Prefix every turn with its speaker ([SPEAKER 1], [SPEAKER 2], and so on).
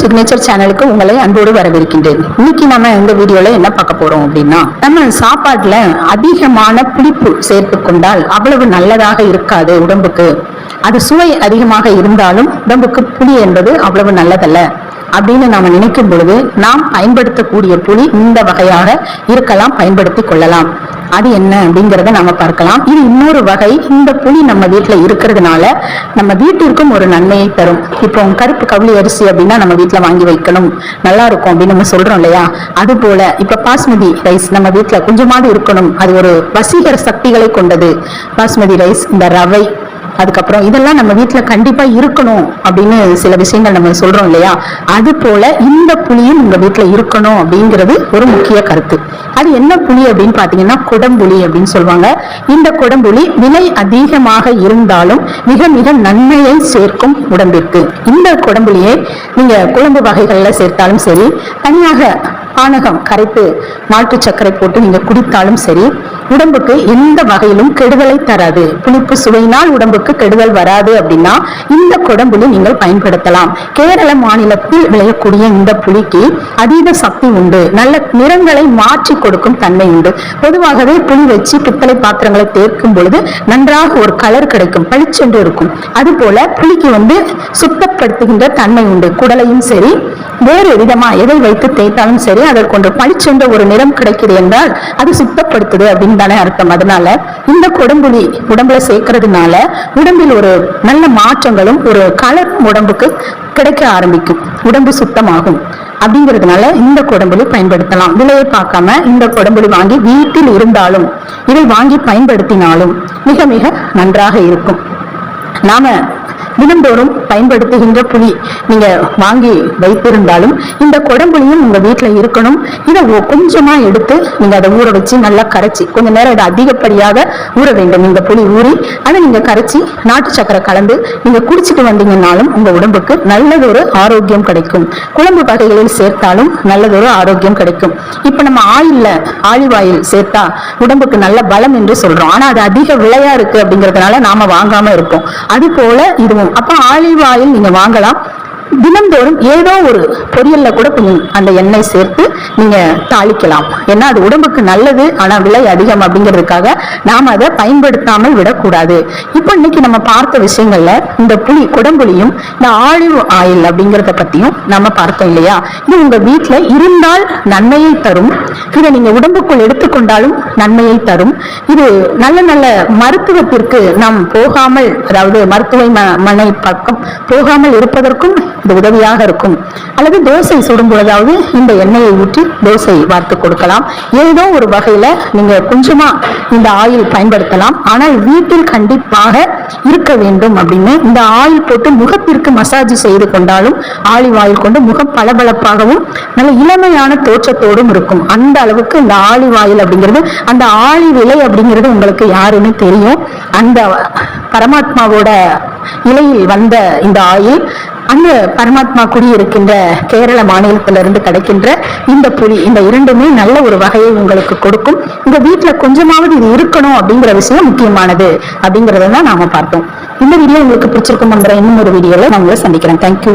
[SPEAKER 1] Signature சேனலுக்கு உங்களை அன்போடு வரவேற்கின்றேன். இன்னைக்கு நம்ம இந்த வீடியோல என்ன பார்க்க போறோம் அப்படின்னா நம்ம சாப்பாட்டுல அதிகமான புளிப்பு சேர்த்து கொண்டால் அவ்வளவு நல்லதாக இருக்காது உடம்புக்கு. அது சுவை அதிகமாக இருந்தாலும் உடம்புக்கு புளி என்பது அவ்வளவு நல்லதல்ல. அப்படின்னு நாம நினைக்கும் பொழுது நாம் பயன்படுத்தக்கூடிய புளி இந்த வகையாக இருக்கலாம் பயன்படுத்தி கொள்ளலாம். அது என்ன அப்படிங்கறத நாம பார்க்கலாம். இது இன்னொரு வகை. இந்த புளி நம்ம வீட்டுல இருக்கிறதுனால நம்ம வீட்டிற்கும் ஒரு நன்மையை தரும். இப்போ கருப்பு கவுளி அரிசி அப்படின்னா நம்ம வீட்டுல வாங்கி வைக்கணும். நல்லா இருக்கும் அப்படின்னு நம்ம சொல்றோம் இல்லையா? அது போல இப்ப பாஸ்மதி ரைஸ் நம்ம வீட்டுல கொஞ்சமாவது இருக்கணும். அது ஒரு வசீகர சக்திகளை கொண்டது. பாஸ்மதி ரைஸ் இந்த ரவை அதுக்கப்புறம் இதெல்லாம் நம்ம வீட்டில் கண்டிப்பாக இருக்கணும் அப்படின்னு சில விஷயங்கள் நம்ம சொல்கிறோம் இல்லையா? அது போல இந்த புளியும் உங்கள் வீட்டில் இருக்கணும் அப்படிங்கிறது ஒரு முக்கிய கருத்து. அது என்ன புளி அப்படின்னு பார்த்தீங்கன்னா குடம்புளி அப்படின்னு சொல்லுவாங்க. இந்த குடம்புளி விலை அதிகமாக இருந்தாலும் மிக மிக நன்மையை சேர்க்கும் உடம்பிற்கு. இந்த குடம்புளியை நீங்கள் குழம்பு வகைகளில் சேர்த்தாலும் சரி தனியாக பானகம் கரைத்து நாட்டு சர்க்கரை போட்டு நீங்கள் குடித்தாலும் சரி உடம்புக்கு எந்த வகையிலும் கெடுதலை தராது. புளிப்பு சுவையினால் உடம்புக்கு கெடுதல் வராது அப்படின்னா இந்த குடம்புளி நீங்கள் பயன்படுத்தலாம். கேரள மாநிலத்தில் விளையக்கூடிய இந்த புளிக்கு அதீத சக்தி உண்டு. நல்ல நிறங்களை மாற்றி கொடுக்கும் தன்மை உண்டு. பொதுவாகவே புளி வச்சு பித்தளை பாத்திரங்களை தேர்க்கும் பொழுது நன்றாக ஒரு கலர் கிடைக்கும் பளிச்சென்று இருக்கும். அது போல புளிக்கு வந்து சுத்தப்படுத்துகின்ற தன்மை உண்டு. குடலையும் சரி வேறு விதமா எதை வைத்து தேய்த்தாலும் சரி அதற்கு ஒன்று பளிச்சென்ற ஒரு நிறம் கிடைக்குது என்றால் அது சுத்தப்படுத்துது அப்படின்னு தானே அர்த்தம். அதனால இந்த குடம்புலி உடம்புல சேர்க்கறதுனால உடம்பில் ஒரு நல்ல மாற்றங்களும் ஒரு கலர் உடம்புக்கு கிடைக்க ஆரம்பிக்கும். உடம்பு சுத்தமாகும். அப்படிங்கிறதுனால இந்த குடம்புலி பயன்படுத்தலாம். விலையை பார்க்காம இந்த குடம்புலி வாங்கி வீட்டில் இருந்தாலும் இதை வாங்கி பயன்படுத்தினாலும் மிக மிக நன்றாக இருக்கும். நாம தினந்தோறும் பயன்படுத்துகின்ற புளி நீங்க வாங்கி வைத்திருந்தாலும் இந்த குடம்புளியும் உங்க வீட்டுல இருக்கணும். இதை கொஞ்சமா எடுத்து நீங்க அதை ஊற வச்சு நல்லா கரைச்சி கொஞ்ச நேரம் இதை அதிகப்படியாக ஊற வேண்டும். இந்த புளி ஊறி அதை நீங்க கரைச்சி நாட்டு சக்கரை கலந்து நீங்க குடிச்சிட்டு வந்தீங்கன்னாலும் உங்க உடம்புக்கு நல்லதொரு ஆரோக்கியம் கிடைக்கும். குழம்பு வகைகளில் சேர்த்தாலும் நல்லதொரு ஆரோக்கியம் கிடைக்கும். இப்ப நம்ம ஆயில்ல ஆலிவ் ஆயில் சேர்த்தா உடம்புக்கு நல்ல பலம் என்று சொல்றோம். ஆனா அது அதிக விலையா இருக்கு அப்படிங்கறதுனால நாம வாங்காம இருப்போம். அது போல இதுவும் அப்ப ஆலிவ் ஆயில் நீங்க வாங்கலாம். தினந்தோறும் ஏதோ ஒரு பொரியல்ல கூட கொஞ்சம் அந்த எண்ணெய் சேர்த்து நீங்க தாளிக்கலாம். ஏன்னா அது உடம்புக்கு நல்லது ஆனா விலை அதிகம் அப்படிங்கிறதுக்காக நாம அதை பயன்படுத்தாமல் விடக்கூடாது. இப்போ இன்னைக்கு நம்ம பார்த்த விஷயங்கள்ல இந்த புளி குடம்புளியும் இந்த ஆலிவ் ஆயில் அப்படிங்கறத பத்தியும் நம்ம பார்த்தோம் இல்லையா? இது உங்க வீட்டுல இருந்தால் நன்மையை தரும். இதை நீங்க உடம்புக்குள் எடுத்துக்கொண்டாலும் நன்மையை தரும். இது நல்ல நல்ல மருத்துவத்திற்கு நாம் போகாமல் அதாவது மருத்துவமனை பக்கம் போகாமல் இருப்பதற்கும் இது உதவியாக இருக்கும். அல்லது தோசை சுடும் பொழுதாவது இந்த எண்ணெயை ஊற்றி தோசை வார்த்து கொடுக்கலாம். ஏதோ ஒரு வகையில நீங்க கொஞ்சமா இந்த ஆயில் பயன்படுத்தலாம். ஆனால் வீட்டில் கண்டிப்பாக இருக்க வேண்டும் அப்படின்னு இந்த ஆயில் போட்டு முகத்திற்கு மசாஜ் செய்து கொண்டாலும் ஆலிவ் ஆயில் கொண்டு முகம் பளபளப்பாகவும் நல்ல இளமையான தோற்றத்தோடும் இருக்கும். அந்த அளவுக்கு இந்த ஆலிவ் ஆயில் அப்படிங்கிறது அந்த ஆலிவ் இலை அப்படிங்கிறது உங்களுக்கு யாருன்னு தெரியும். அந்த பரமாத்மாவோட இலையில் வந்த இந்த ஆயில் அந்த பரமாத்மா குடியிருக்கின்ற கேரள மாநிலத்திலிருந்து கிடைக்கின்ற இந்த புலி இந்த இரண்டுமே நல்ல ஒரு வகையை உங்களுக்கு கொடுக்கும். உங்க வீட்டுல கொஞ்சமாவது இது இருக்கணும் அப்படிங்கிற விஷயம் முக்கியமானது அப்படிங்கறத தான் நாம பார்த்தோம். இந்த வீடியோ உங்களுக்கு பிடிச்சிருக்கும் நம்புறேன் இன்னும் ஒரு வீடியோல நான் உங்களை சந்திக்கிறேன் தேங்க்யூ